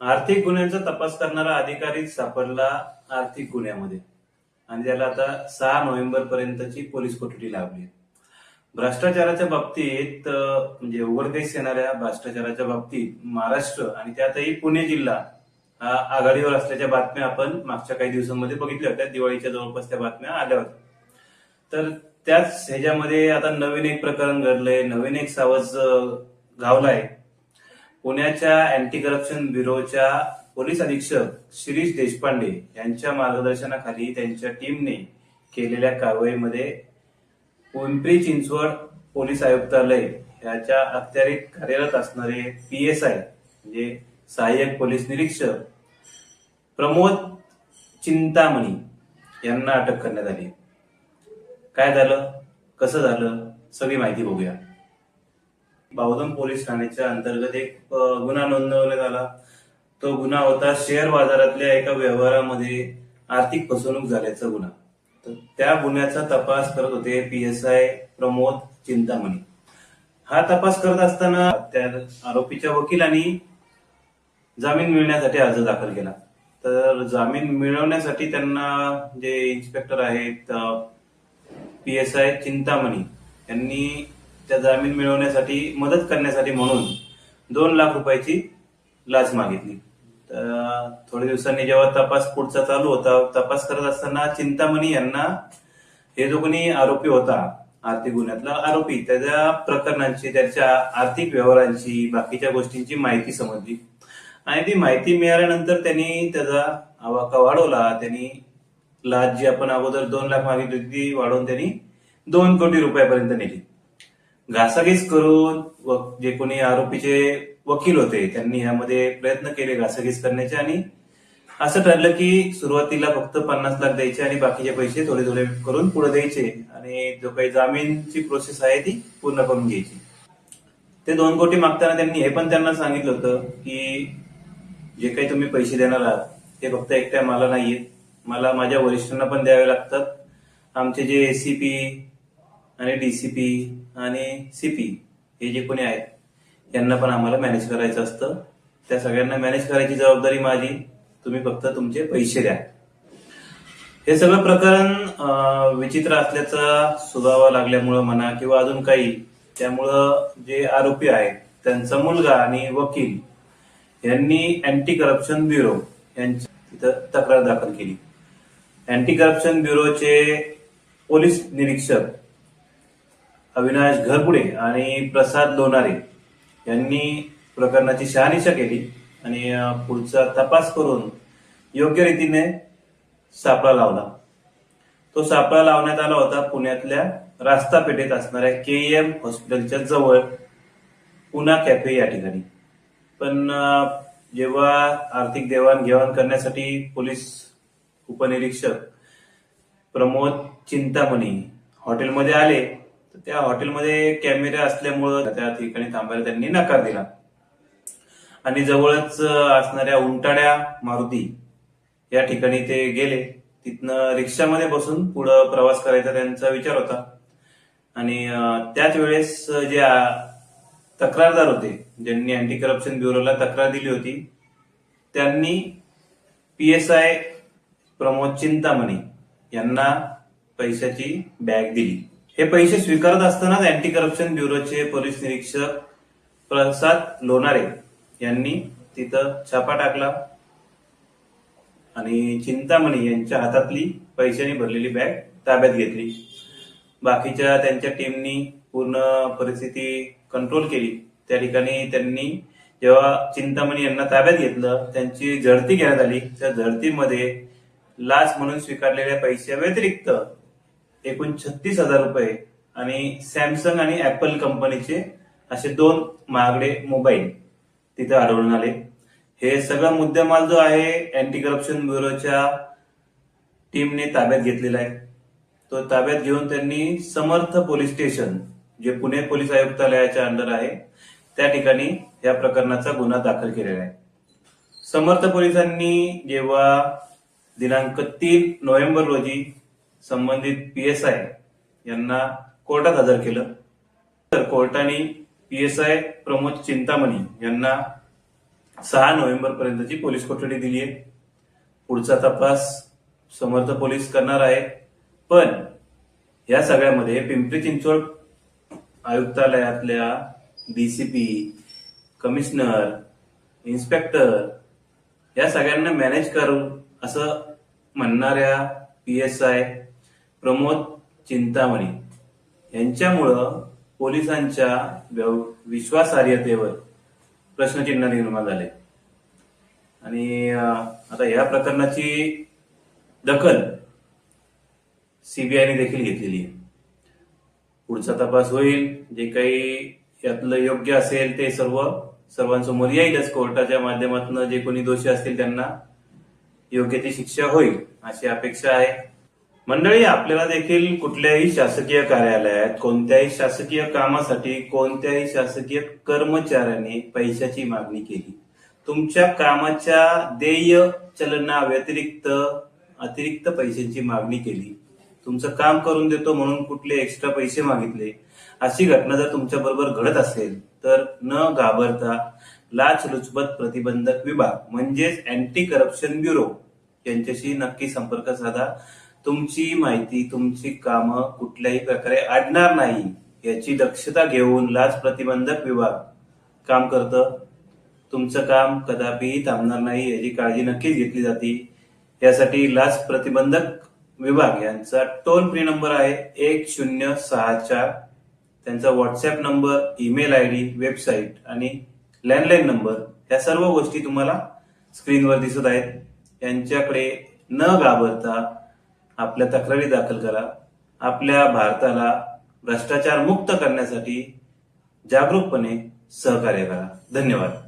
आर्थिक गुन्ह्यांचा तपास करणारा अधिकारी सापडला आर्थिक गुन्ह्यामध्ये. आणि त्याला आता सहा नोव्हेंबर पर्यंतची पोलीस कोठडी लाभली भ्रष्टाचाराच्या बाबतीत म्हणजे उघडकीस येणाऱ्या भ्रष्टाचाराच्या बाबतीत महाराष्ट्र आणि त्यातही पुणे जिल्हा हा आघाडीवर असल्याच्या बातम्या आपण मागच्या काही दिवसांमध्ये बघितल्या होत्या. दिवाळीच्या जवळपास त्या बातम्या आल्या होत्या. तर त्याच ह्याच्यामध्ये आता नवीन एक प्रकरण घडलंय. नवीन एक सावज घावलाय. पुण्याच्या अँटी करप्शन ब्युरोच्या पोलीस अधीक्षक शिरीष देशपांडे यांच्या मार्गदर्शनाखाली त्यांच्या टीमने केलेल्या कारवाईमध्ये पिंपरी चिंचवड पोलीस आयुक्तालय याच्या अखत्यारीत कार्यरत असणारे पी एस आय म्हणजे सहाय्यक पोलीस निरीक्षक प्रमोद चिंतामणी यांना अटक करण्यात आली. काय झालं? कसं झालं? सगळी माहिती बघूया. बावधन पोलीस ठाण्याच्या अंतर्गत एक गुन्हा नोंदवण्यात आला. तो गुन्हा होता शेअर बाजारातल्या एका व्यवहारामध्ये आर्थिक फसवणूक झाल्याचा गुन्हा. तर त्या गुन्ह्याचा तपास करत होते P S I Pramod Chintamani. हा तपास करत असताना त्या आरोपीच्या वकिलांनी जामीन मिळण्यासाठी अर्ज दाखल केला. तर जामीन मिळवण्यासाठी त्यांना जे इन्स्पेक्टर आहेत पी एस आय चिंतामणी यांनी त्या जामीन मिळवण्यासाठी मदत करण्यासाठी म्हणून दोन लाख रुपयाची लाच मागितली. तर थोड्या दिवसांनी जेव्हा तपास पुढचा चालू होता तपास करत असताना चिंतामणी यांना हे जो कोणी आरोपी होता आर्थिक गुन्ह्यातला आरोपी. त्याच्या प्रकरणांची त्याच्या आर्थिक व्यवहारांची बाकीच्या गोष्टींची माहिती समजली. आणि ती माहिती मिळाल्यानंतर त्यांनी त्याचा आवाका वाढवला. त्यांनी लाच जी आपण अगोदर दोन लाख मागितली होती ती वाढवून त्यांनी दोन कोटी रुपयापर्यंत नेली. घासाघीस करून व- जे कोणी आरोपीचे वकील होते त्यांनी यामध्ये प्रयत्न केले घासाघीस करण्याचे आणि असं ठरलं की सुरुवातीला फक्त पन्नास लाख द्यायचे आणि बाकीचे पैसे थोडे थोडे करून पुढे द्यायचे आणि जो काही जामीनची प्रोसेस आहे ती पूर्ण करून घ्यायची. ते दोन कोटी मागताना त्यांनी हे पण त्यांना सांगितलं होतं की जे काही तुम्ही पैसे देणार आहात ते फक्त एकट्या मला नाहीये मला माझ्या वरिष्ठांना पण द्यावे लागतात. आमचे जे एसीपी आणि डीसीपी आणि सीपी हे जे कोणी आहेत यांना पण आम्हाला मॅनेज करायचं असतं. त्या सगळ्यांना मॅनेज करायची जबाबदारी माझी. तुम्ही फक्त तुमचे पैसे द्या. हे सगळं प्रकरण विचित्र असल्याचा सुगावा लागल्यामुळं म्हणा किंवा अजून काही त्यामुळं जे आरोपी आहेत त्यांचा मुलगा आणि वकील यांनी अँटी करप्शन ब्युरो यांची तिथं तक्रार दाखल केली. अँटी करप्शन ब्युरोचे पोलीस निरीक्षक अविनाश घरपुडे आणि प्रसाद लोणारे यांनी प्रकरणाची शहानिशा केली आणि पुढचा तपास करून योग्य रीतीने सापळा लावला. तो सापळा लावण्यात आला होता पुण्यातल्या रास्ता पेठेत असणाऱ्या के एम हॉस्पिटलच्या जवळ पुना कॅफे या ठिकाणी. पण जेव्हा आर्थिक देवाणघेवाण करण्यासाठी पोलीस उपनिरीक्षक प्रमोद चिंतामणी हॉटेलमध्ये आले तर त्या हॉटेलमध्ये कॅमेरे असल्यामुळं त्या ठिकाणी थांबायला त्यांनी नकार दिला. आणि जवळच असणाऱ्या उंटाड्या मारुती या ठिकाणी ते गेले. तिथनं रिक्षामध्ये बसून पुढं प्रवास करायचा त्यांचा विचार होता. आणि त्याच वेळेस जे तक्रारदार होते ज्यांनी अँटी करप्शन ब्युरोला तक्रार दिली होती त्यांनी P S I Pramod Chintamani यांना पैशाची बॅग दिली. हे पैसे स्वीकारत असतानाच अँटी करप्शन ब्युरोचे पोलीस निरीक्षक प्रसाद लोणारे यांनी तिथं छापा टाकला आणि चिंतामणी यांच्या हातातली पैशाने भरलेली बॅग ताब्यात घेतली. बाकीच्या त्यांच्या टीमनी पूर्ण परिस्थिती कंट्रोल केली. त्या ठिकाणी त्यांनी जेव्हा चिंतामणी यांना ताब्यात घेतलं त्यांची झडती घेण्यात आली. त्या झडतीमध्ये लाच म्हणून स्वीकारलेल्या पैशा व्यतिरिक्त एकूण छत्तीस हजार रुपये आणि सॅमसंग आणि ऍपल कंपनीचे असे दोन महागडे मोबाईल तिथे आढळून आले. हे सगळा मुद्देमाल जो आहे अँटी करप्शन ब्युरोच्या टीमने ताब्यात घेतलेला आहे. तो ताब्यात घेऊन त्यांनी समर्थ पोलीस स्टेशन जे पुणे पोलीस आयुक्तालयाच्या अंडर आहे त्या ठिकाणी या प्रकरणाचा गुन्हा दाखल केलेला आहे. समर्थ पोलिसांनी जेव्हा दिनांक तीन नोव्हेंबर रोजी संबंधित पी एस आय यांना कोर्टात हजर केलं. तर कोर्टाने P S I Pramod Chintamani यांना सहा नोव्हेंबर पर्यंतची पोलीस कोठडी दिली आहे पुढचा तपास समर्थ पोलीस करणार आहे पण या सगळ्यामध्ये पिंपरी चिंचवड आयुक्तालयातल्या डीसीपी कमिशनर इन्स्पेक्टर या सगळ्यांना मॅनेज करू असं म्हणणाऱ्या P S I Pramod Chintamani. यांच्यामुळं पोलिसांच्या विश्वासार्हतेवर प्रश्नचिन्ह निर्माण झाले. आणि आता या प्रकरणाची दखल सीबीआयने देखील घेतलेली आहे. पुढचा तपास होईल. जे काही यातलं योग्य असेल ते सर्व सर्वांसमोर येईलच कोर्टाच्या माध्यमातून जे कोणी दोषी असतील त्यांना योग्य ती शिक्षा होईल अशी अपेक्षा आहे. मंडळी आपल्याला देखील कुठल्याही शासकीय कार्यालयात कोणत्याही शासकीय कामासाठी कोणत्याही शासकीय कर्मचाऱ्याने पैशाची मागणी केली. तुमच्या कामाच्या देय चलना व्यतिरिक्त अतिरिक्त पैशांची मागणी केली. तुमचं काम करून देतो म्हणून कुठले एक्स्ट्रा पैसे मागितले. अशी घटना जर तुमच्या बरोबर घडत असेल तर न घाबरता लाचलुचपत प्रतिबंधक विभाग म्हणजेच अँटी करप्शन ब्युरो यांच्याशी नक्की संपर्क साधा. तुमची माहिती तुमची कामं कुठल्याही प्रकारे अडणार नाही याची दक्षता घेऊन लाच प्रतिबंधक विभाग काम करतं. तुमचं काम कदापिही थांबणार नाही याची काळजी नक्कीच घेतली जाते. यासाठी लाच प्रतिबंधक विभाग यांचा टोल फ्री नंबर आहे एक शून्य सहा चार. त्यांचा WhatsApp number email I D website आणि लँडलाईन नंबर या सर्व गोष्टी तुम्हाला स्क्रीनवर दिसत आहेत. यांच्याकडे न घाबरता आपल्या तक्रारी दाखल करा. आपल्या भारताला भ्रष्टाचार मुक्त करण्यासाठी जागरूकपणे सहकार्य करा. धन्यवाद.